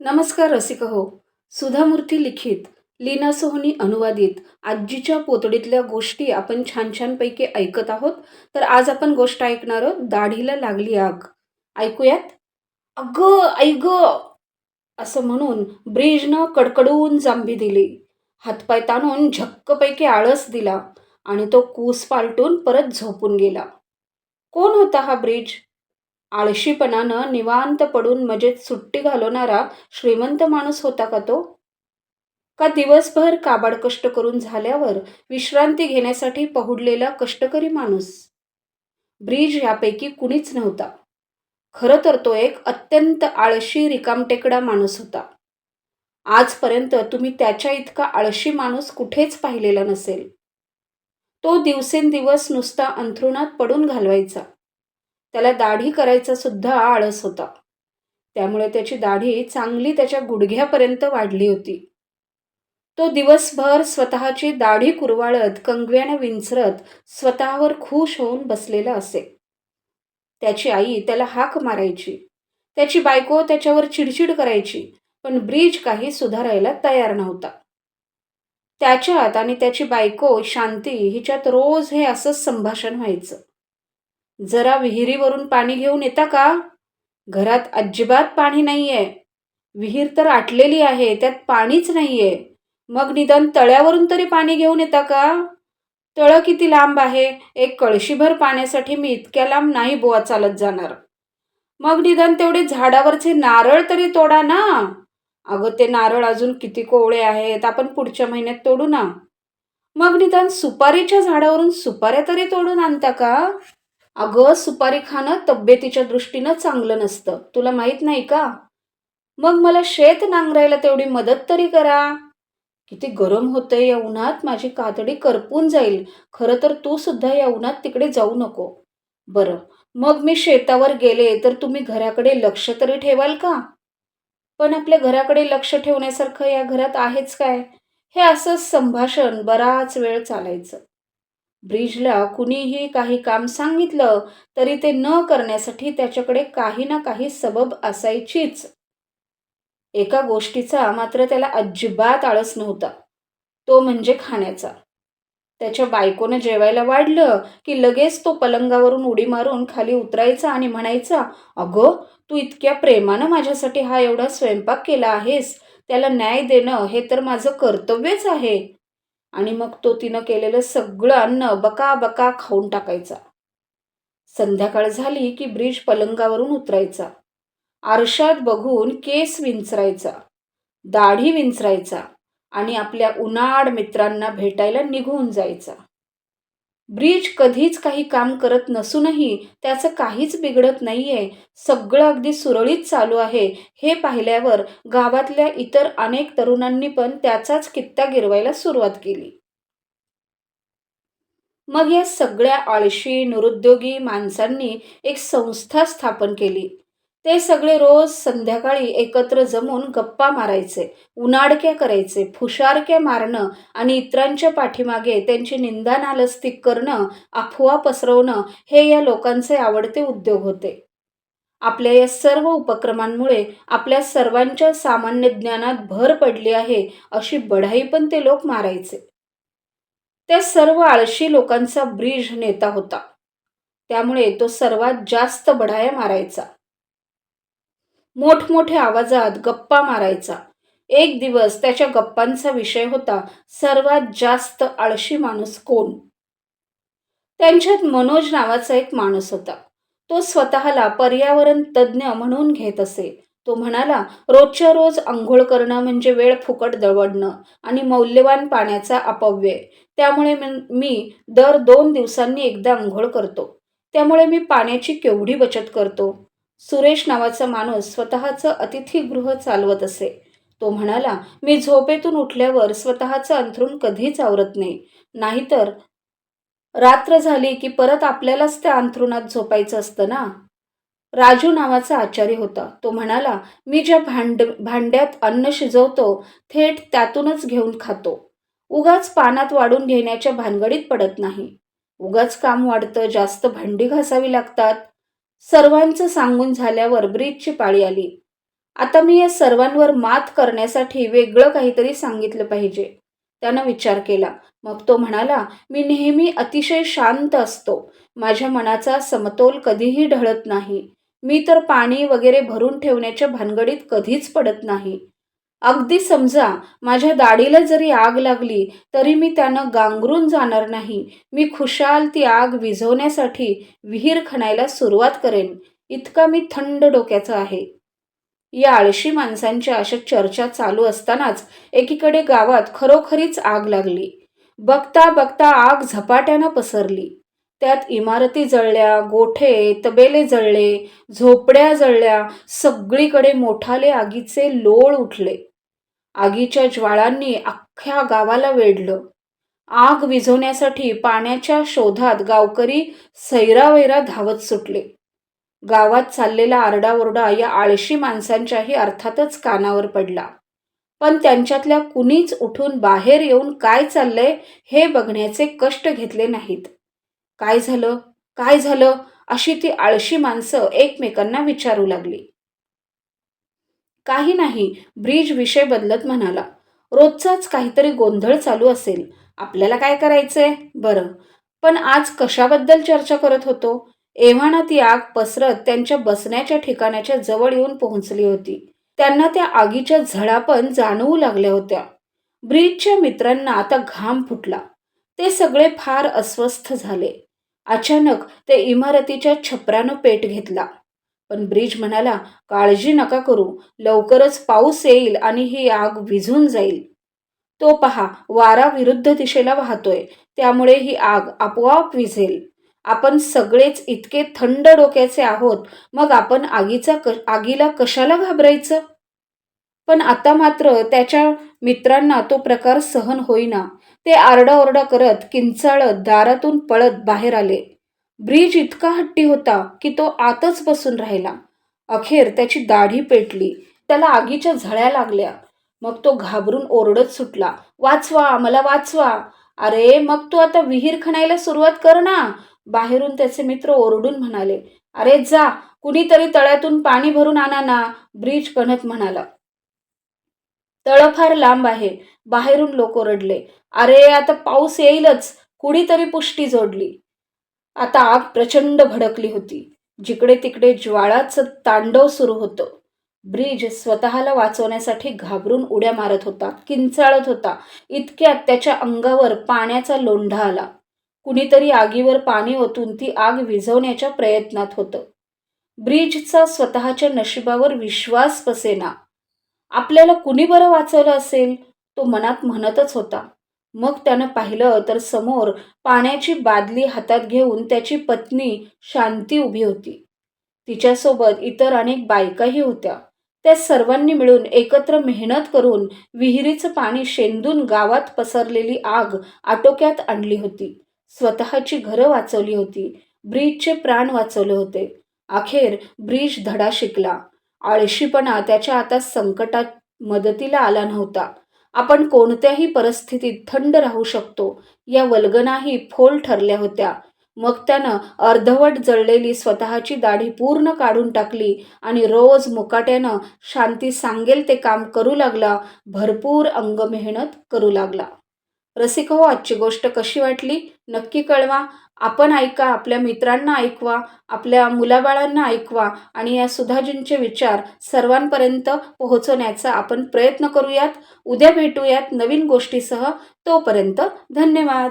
नमस्कार रसिक हो सुधामूर्ती लिखित लीना सोहनी अनुवादित आजीच्या पोतडीतल्या गोष्टी आपण छान छानपैकी ऐकत आहोत तर आज आपण गोष्ट ऐकणार आहोत दाढीला लागली आग. ऐकूयात? अगं ऐक असं म्हणून ब्रिजनं कडकडून जांभी दिली. हातपाय ताणून झक्कपैकी आळस दिला आणि तो कूस पालटून परत झोपून गेला. कोण होता हा ब्रिज? आळशीपणानं निवांत पडून मजेत सुट्टी घालवणारा श्रीमंत माणूस होता का तो? का दिवसभर काबाड कष्ट करून झाल्यावर विश्रांती घेण्यासाठी पहुडलेला कष्टकरी माणूस? ब्रिज यापैकी कुणीच नव्हता. खरं तर तो एक अत्यंत आळशी रिकामटेकडा माणूस होता. आजपर्यंत तुम्ही त्याच्या इतका आळशी माणूस कुठेच पाहिलेला नसेल. तो दिवसेंदिवस नुसता अंथरुणात पडून घालवायचा. त्याला दाढी करायचा सुद्धा आळस होता. त्यामुळे त्याची दाढी चांगली त्याच्या गुडघ्यापर्यंत वाढली होती. तो दिवसभर स्वतःची दाढी कुरवाळत कंगव्याने विंचरत स्वतःवर खुश होऊन बसलेला असे. त्याची आई त्याला हाक मारायची. त्याची बायको त्याच्यावर चिडचिड करायची पण ब्रिज काही सुधारायला तयार नव्हता. त्याच्यात आणि त्याची बायको शांती हिच्यात रोज हे असंच संभाषण व्हायचं. जरा विहिरीवरून पाणी घेऊन येता का? घरात अजिबात पाणी नाही आहे विहीर तर आटलेली आहे त्यात पाणीच नाही आहे मग निदान तळ्यावरून तरी पाणी घेऊन येता का? तळं किती लांब आहे? एक कळशीभर पाण्यासाठी मी इतक्या लांब नाही बोवा चालत जाणार. मग निदान तेवढे झाडावरचे नारळ तरी तोडा ना. अगं ते नारळ अजून किती कोवळे आहेत आपण पुढच्या महिन्यात तोडू ना. मग निदान सुपारीच्या झाडावरून सुपाऱ्या तरी तोडून आणता का? अगं सुपारी खाणं तब्येतीच्या दृष्टीनं चांगलं नसतं. तुला माहीत नाही का? मग मला शेत नांगरायला तेवढी मदत तरी करा. किती गरम होतंय या उन्हात माझी कातडी करपून जाईल. खरं तर तू सुद्धा या उन्हात तिकडे जाऊ नको. बरं मग मी शेतावर गेले तर तुम्ही घराकडे लक्ष तरी ठेवाल का? पण आपल्या घराकडे लक्ष ठेवण्यासारखं या घरात आहेच काय? हे असं संभाषण बराच वेळ चालायचं. ब्रिजला कुणीही काही काम सांगितलं तरी ते न करण्यासाठी त्याच्याकडे काही ना काही सबब असायचीच. एका गोष्टीचा मात्र त्याला अजिबात आळस नव्हता. तो म्हणजे खाण्याचा. त्याच्या बायकोनं जेवायला वाढलं की लगेच तो पलंगावरून उडी मारून खाली उतरायचा आणि म्हणायचा अगं तू इतक्या प्रेमानं माझ्यासाठी हा एवढा स्वयंपाक केला आहेस. त्याला न्याय देणं हे तर माझं कर्तव्यच आहे. आणि मग तो तिनं केलेलं सगळं अन्न बका बका खाऊन टाकायचा. संध्याकाळ झाली की ब्रिज पलंगावरून उतरायचा. आरशात बघून केस विंचरायचा. दाढी विंचरायचा आणि आपल्या उन्हाळ मित्रांना भेटायला निघून जायचा. ब्रिज कधीच काही काम करत नसूनही त्याचं काहीच बिघडत नाहीये. सगळं अगदी सुरळीत चालू आहे. हे पाहिल्यावर गावातल्या इतर अनेक तरुणांनी पण त्याचाच कित्ता गिरवायला सुरुवात केली. मग या सगळ्या आळशी निरुद्योगी माणसांनी एक संस्था स्थापन केली. ते सगळे रोज संध्याकाळी एकत्र जमून गप्पा मारायचे उन्हाडक्या करायचे फुशारक्या मारणं आणि इतरांच्या पाठीमागे त्यांची निंदा नालस्तिक करणं अफवा पसरवणं हे या लोकांचे आवडते उद्योग होते. आपल्या या सर्व उपक्रमांमुळे आपल्या सर्वांच्या सामान्य ज्ञानात भर पडली आहे अशी बढाई पण ते लोक मारायचे. त्या सर्व आळशी लोकांचा ब्रिज नेता होता. त्यामुळे तो सर्वात जास्त बढाया मारायचा. मोठमोठ्या आवाजात गप्पा मारायचा. एक दिवस त्याच्या गप्पांचा विषय होता सर्वात जास्त आळशी माणूस कोण? त्यांच्यात मनोज नावाचा एक माणूस होता. तो स्वतःला पर्यावरण तज्ज्ञ म्हणून घेत असे. तो म्हणाला रोजच्या रोज आंघोळ करणं म्हणजे वेळ फुकट दवडणं आणि मौल्यवान पाण्याचा अपव्यय. त्यामुळे मी दर दोन दिवसांनी एकदा आंघोळ करतो. त्यामुळे मी पाण्याची केवढी बचत करतो? सुरेश नावाचा माणूस स्वतःचं अतिथीगृह चालवत असे. तो म्हणाला मी झोपेतून उठल्यावर स्वतःचं अंथरूण कधीच आवरत नाही. नाहीतर रात्र झाली की परत आपल्यालाच त्या अंथरुणात झोपायचं असतं ना? राजू नावाचा आचारी होता. तो म्हणाला मी ज्या भांड भांड्यात अन्न शिजवतो थेट त्यातूनच घेऊन खातो. उगाच पानात वाढून घेण्याच्या भानगडीत पडत नाही. उगाच काम वाढतं जास्त भांडी घासावी लागतात. सर्वांचं सांगून झाल्यावर ब्रीजची पाळी आली. आता मी या सर्वांवर मात करण्यासाठी वेगळं काहीतरी सांगितलं पाहिजे. त्यानं विचार केला. मग तो म्हणाला मी नेहमी अतिशय शांत असतो. माझ्या मनाचा समतोल कधीही ढळत नाही. मी तर पाणी वगैरे भरून ठेवण्याच्या भानगडीत कधीच पडत नाही. अगदी समजा माझ्या दाढीला जरी आग लागली तरी मी त्यानं गांगरून जाणार नाही. मी खुशाल ती आग विझवण्यासाठी विहीर खणायला सुरुवात करेन. इतका मी थंड डोक्याचा आहे. या आळशी माणसांच्या अशा चर्चा चालू असतानाच एकीकडे गावात खरोखरीच आग लागली. बघता बघता आग झपाट्यानं पसरली. त्यात इमारती जळल्या गोठे तबेले जळले झोपड्या जळल्या सगळीकडे मोठाले आगीचे लोळ उठले. आगीच्या ज्वाळांनी अख्ख्या गावाला वेढलं. आग विझवण्यासाठी पाण्याच्या शोधात गावकरी सैरावैरा धावत सुटले. गावात चाललेला आरडाओरडा या आळशी माणसांच्याही अर्थातच कानावर पडला. पण त्यांच्यातल्या कुणीच उठून बाहेर येऊन काय चाललंय हे बघण्याचे कष्ट घेतले नाहीत. काय झालं? काय झालं? अशी ती आळशी माणसं एकमेकांना विचारू लागली. काही नाही ब्रिज विषय बदलत म्हणाला. रोजचाच काहीतरी गोंधळ चालू असेल. आपल्याला काय करायचंय? बरं. पण आज कशाबद्दल चर्चा करत होतो? एव्हाना ती आग पसरत त्यांच्या बसण्याच्या ठिकाणाच्या जवळ येऊन पोहोचली होती. त्यांना त्या आगीच्या झळा पण जाणवू लागल्या होत्या. ब्रिजच्या मित्रांना आता घाम फुटला. ते सगळे फार अस्वस्थ झाले. अचानक ते इमारतीच्या छपरानं पेट घेतला. पण ब्रिज म्हणाला काळजी नका करू. लवकरच पाऊस येईल आणि ही आग विझून जाईल. तो पहा वारा विरुद्ध दिशेला वाहतोय. त्यामुळे ही आग आपोआप विझेल. आपण सगळेच इतके थंड डोक्याचे आहोत. मग आपण आगीचा क आगीला कशाला घाबरायचं? पण आता मात्र त्याच्या मित्रांना तो प्रकार सहन होईना. ते आरडाओरडा करत किंचाळत दारातून पळत बाहेर आले. ब्रिज इतका हट्टी होता की तो आतच बसून राहिला. अखेर त्याची दाढी पेटली. त्याला आगीच्या झळ्या लागल्या. मग तो घाबरून ओरडत सुटला. वाचवा मला वाचवा. अरे मग तू आता विहीर खणायला सुरुवात कर ना. बाहेरून त्याचे मित्र ओरडून म्हणाले. अरे जा. कुणीतरी तळ्यातून पाणी भरून आणा ना ब्रिज कणत म्हणाला. तळ फार लांब आहे. बाहेरून लोक ओरडले. अरे आता पाऊस येईलच. कुणीतरी पुष्टी जोडली. आता आग प्रचंड भडकली होती. जिकडे तिकडे ज्वाळाचं तांडव सुरू होतं. ब्रिज स्वतःला वाचवण्यासाठी घाबरून उड्या मारत होता किंचाळत होता. इतक्यात त्याच्या अंगावर पाण्याचा लोंढा आला. कुणीतरी आगीवर पाणी ओतून ती आग विझवण्याच्या प्रयत्नात होतं. ब्रिजचा स्वतःच्या नशिबावर विश्वास पसेना आपल्याला कुणी बरं वाचवलं असेल? तो मनात म्हणतच होता. मग त्यानं पाहिलं तर समोर पाण्याची बादली हातात घेऊन त्याची पत्नी शांती उभी होती. तिच्यासोबत इतर अनेक बायकाही होत्या. त्या सर्वांनी मिळून एकत्र मेहनत करून विहिरीचं पाणी शेंदून गावात पसरलेली आग आटोक्यात आणली होती. स्वतःची घरं वाचवली होती. ब्रिजचे प्राण वाचवले होते. अखेर ब्रिज धडा शिकला. आळशीपणा त्याच्या आता संकटात मदतीला आला नव्हता. आपण कोणत्याही परिस्थितीत थंड राहू शकतो. या वल्गनाही फोल ठरल्या होत्या. मग त्यानं अर्धवट जळलेली स्वतःची दाढी पूर्ण काढून टाकली आणि रोज मुकाट्यानं शांती सांगेल ते काम करू लागला भरपूर अंग मेहनत करू लागला. रसिक हो आजची गोष्ट कशी वाटली? नक्की कळवा. आपण ऐका आपल्या मित्रांना ऐकवा आपल्या मुलाबाळांना ऐकवा आणि या सुधाजींचे विचार सर्वांपर्यंत पोहोचवण्याचा आपण प्रयत्न करूयात. उद्या भेटूयात नवीन गोष्टीसह. तोपर्यंत धन्यवाद.